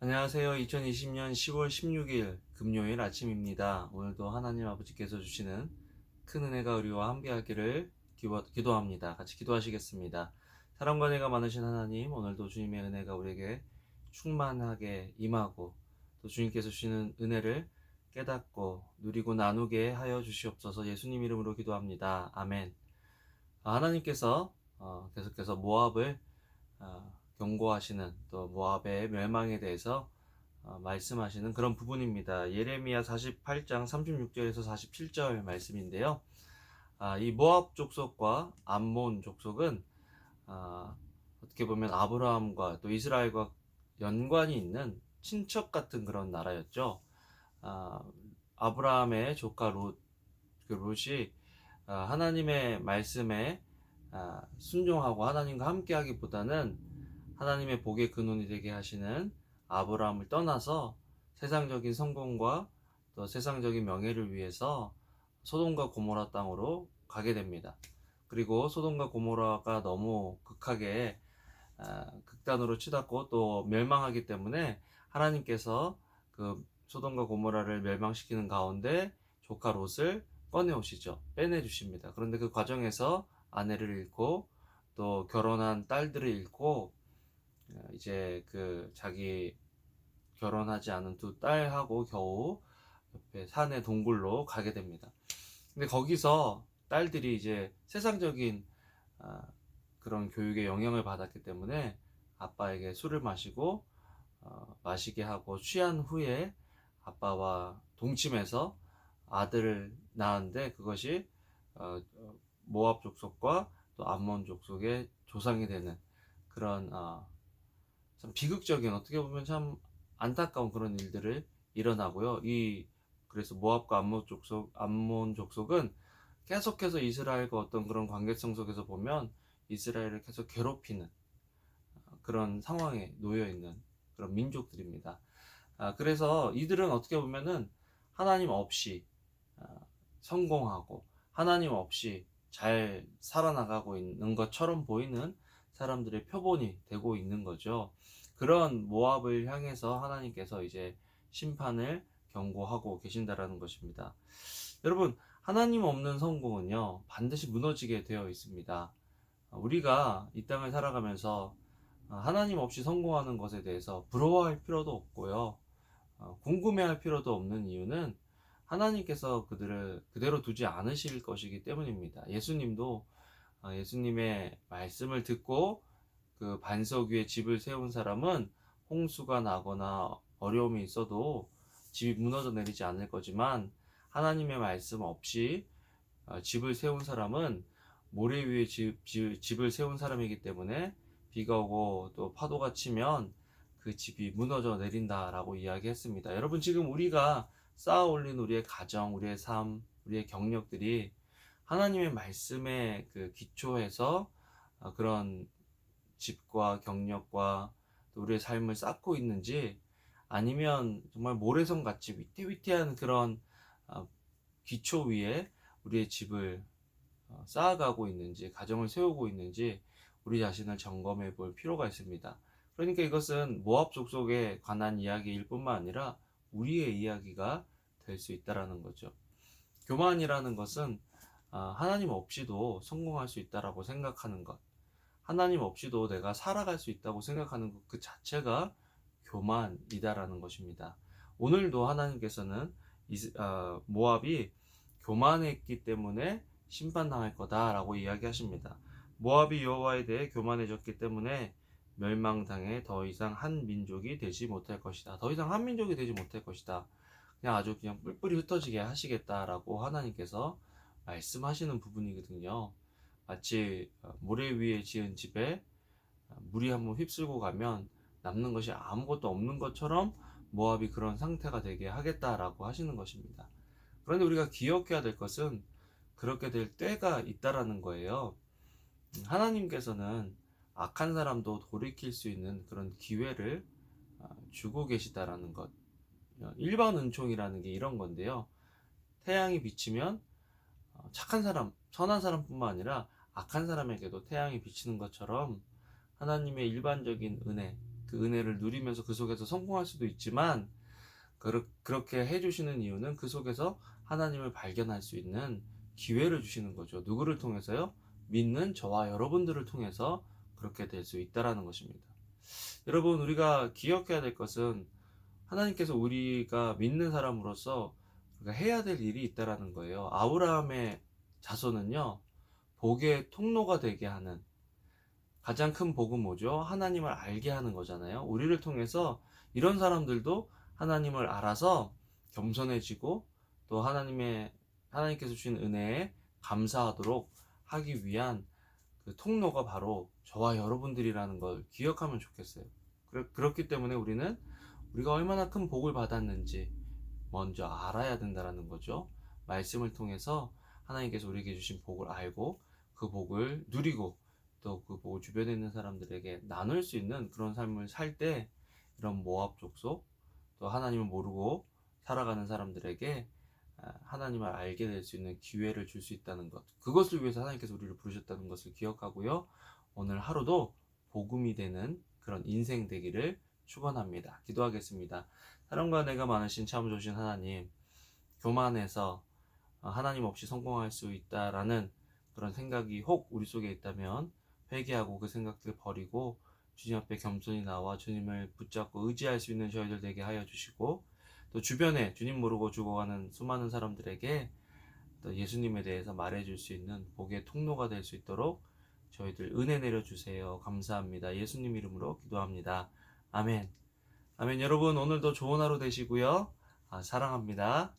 안녕하세요. 2020년 10월 16일 금요일 아침입니다. 오늘도 하나님 아버지께서 주시는 큰 은혜가 우리와 함께하기를 기도- 기도합니다. 같이 기도하시겠습니다. 사랑과 은혜가 많으신 하나님, 오늘도 주님의 은혜가 우리에게 충만하게 임하고 또 주님께서 주시는 은혜를 깨닫고 누리고 나누게 하여 주시옵소서 예수님 이름으로 기도합니다. 아멘. 아, 하나님께서 어, 계속해서 모압을 어, 경고하시는 또 모압의 멸망에 대해서 어, 말씀하시는 그런 부분입니다. 예레미야 48장 36절에서 47절 말씀인데요. 아, 이 모압 족속과 암몬 족속은 아, 어떻게 보면 아브라함과 또 이스라엘과 연관이 있는 친척 같은 그런 나라였죠. 아, 아브라함의 조카 롯, 그 롯이 아, 하나님의 말씀에 아, 순종하고 하나님과 함께하기보다는 하나님의 복의 근원이 되게 하시는 아브라함을 떠나서 세상적인 성공과 또 세상적인 명예를 위해서 소돔과 고모라 땅으로 가게 됩니다. 그리고 소돔과 고모라가 너무 극하게 아, 극단으로 치닫고 또 멸망하기 때문에 하나님께서 그 소돔과 고모라를 멸망시키는 가운데 조카 롯을 꺼내 오시죠. 빼내 주십니다. 그런데 그 과정에서 아내를 잃고 또 결혼한 딸들을 잃고 어, 이제 그 자기 결혼하지 않은 두 딸하고 겨우 옆에 산의 동굴로 가게 됩니다. 근데 거기서 딸들이 이제 세상적인 아, 그런 교육의 영향을 받았기 때문에 아빠에게 술을 마시고 어, 마시게 하고 취한 후에 아빠와 동침해서 아들을 낳았는데 그것이 어, 어, 모압 족속과 또 암몬 족속의 조상이 되는 그런 어, 참 비극적인 어떻게 보면 참 안타까운 그런 일들을 일어나고요. 이 그래서 모압과 암몬 족속 암몬 족속은 계속해서 이스라엘과 어떤 그런 관계성 속에서 보면 이스라엘을 계속 괴롭히는 어, 그런 상황에 놓여 있는 그런 민족들입니다. 아, 그래서 이들은 어떻게 보면은 하나님 없이 아, 성공하고 하나님 없이 잘 살아나가고 있는 것처럼 보이는 사람들의 표본이 되고 있는 거죠. 그런 모압을 향해서 하나님께서 이제 심판을 경고하고 계신다라는 것입니다. 여러분, 하나님 없는 성공은요, 반드시 무너지게 되어 있습니다. 우리가 이 땅을 살아가면서 하나님 없이 성공하는 것에 대해서 부러워할 필요도 없고요. 어, 궁금해할 필요도 없는 이유는 하나님께서 그들을 그대로 두지 않으실 것이기 때문입니다. 예수님도 어, 예수님의 말씀을 듣고 그 반석 위에 집을 세운 사람은 홍수가 나거나 어려움이 있어도 집이 무너져 내리지 않을 거지만 하나님의 말씀 없이 어, 집을 세운 사람은 모래 위에 집, 집, 집 을 세운 사람이기 때문에 비가 오고 또 파도가 치면 그 집이 무너져 내린다라고 이야기했습니다. 여러분 지금 우리가 쌓아 올린 우리의 가정, 우리의 삶, 우리의 경력들이 하나님의 말씀에 그 기초해서 어, 그런 집과 경력과 또 우리의 삶을 쌓고 있는지 아니면 정말 모래성 같이 위태위태한 그런 어, 기초 위에 우리의 집을 어, 쌓아가고 있는지 가정을 세우고 있는지 우리 자신을 점검해 볼 필요가 있습니다. 그러니까 이것은 모압 족속에 관한 이야기일 뿐만 아니라 우리의 이야기가 될 수 있다라는 거죠. 교만이라는 것은 아, 하나님 없이도 성공할 수 있다라고 생각하는 것, 하나님 없이도 내가 살아갈 수 있다고 생각하는 것 그 자체가 교만이다라는 것입니다. 오늘도 하나님께서는 아, 모압이 교만했기 때문에 심판당할 거다라고 이야기하십니다. 모압이 여호와에 대해 교만해졌기 때문에 멸망당해 더 이상 한 민족이 되지 못할 것이다. 더 이상 한 민족이 되지 못할 것이다. 그냥 아주 그냥 뿔뿔이 흩어지게 하시겠다라고 하나님께서 말씀하시는 부분이거든요. 마치 어, 모래 위에 지은 집에 어, 물이 한번 휩쓸고 가면 남는 것이 아무것도 없는 것처럼 모압이 그런 상태가 되게 하겠다라고 하시는 것입니다. 그런데 우리가 기억해야 될 것은 그렇게 될 때가 있다라는 거예요. 음, 하나님께서는 악한 사람도 돌이킬 수 있는 그런 기회를 어, 주고 계시다라는 것. 어, 일반 은총이라는 게 이런 건데요. 태양이 비치면 어, 착한 사람, 선한 사람뿐만 아니라 악한 사람에게도 태양이 비치는 것처럼 하나님의 일반적인 은혜, 그 은혜를 누리면서 그 속에서 성공할 수도 있지만 그렇- 그렇게 해주시는 이유는 그 속에서 하나님을 발견할 수 있는 기회를 주시는 거죠. 누구를 통해서요? 믿는 저와 여러분들을 통해서 그렇게 될 수 있다라는 것입니다. 여러분 우리가 기억해야 될 것은 하나님께서 우리가 믿는 사람으로서 우리가 해야 될 일이 있다라는 거예요. 아브라함의 자손은요 복의 통로가 되게 하는 가장 큰 복은 뭐죠? 하나님을 알게 하는 거잖아요. 우리를 통해서 이런 사람들도 하나님을 알아서 겸손해지고 또 하나님의 하나님께서 주신 은혜에 감사하도록 하기 위한 그 통로가 바로 저와 여러분들이라는 걸 기억하면 좋겠어요. 그렇- 그렇기 때문에 우리는 우리가 얼마나 큰 복을 받았는지 먼저 알아야 된다라는 거죠. 말씀을 통해서 하나님께서 우리에게 주신 복을 알고 그 복을 누리고 또 그 복을 주변에 있는 사람들에게 나눌 수 있는 그런 삶을 살 때 이런 모압 족속 또 하나님을 모르고 살아가는 사람들에게 아, 하나님을 알게 될 수 있는 기회를 줄 수 있다는 것. 그것을 위해서 하나님께서 우리를 부르셨다는 것을 기억하고요. 오늘 하루도 복음이 되는 그런 인생 되기를 축원합니다. 기도하겠습니다. 사랑과 내가 많으신 참 좋으신 하나님, 교만해서 어, 하나님 없이 성공할 수 있다라는 그런 생각이 혹 우리 속에 있다면 회개하고 그 생각들 버리고 주님 앞에 겸손히 나와 주님을 붙잡고 의지할 수 있는 저희들 되게 하여 주시고 또 주변에 주님 모르고 죽어가는 수많은 사람들에게 또 예수님에 대해서 말해줄 수 있는 복의 통로가 될 수 있도록 저희들 은혜 내려주세요. 감사합니다. 예수님 이름으로 기도합니다. 아멘. 아멘. 여러분 오늘도 좋은 하루 되시고요. 아, 사랑합니다.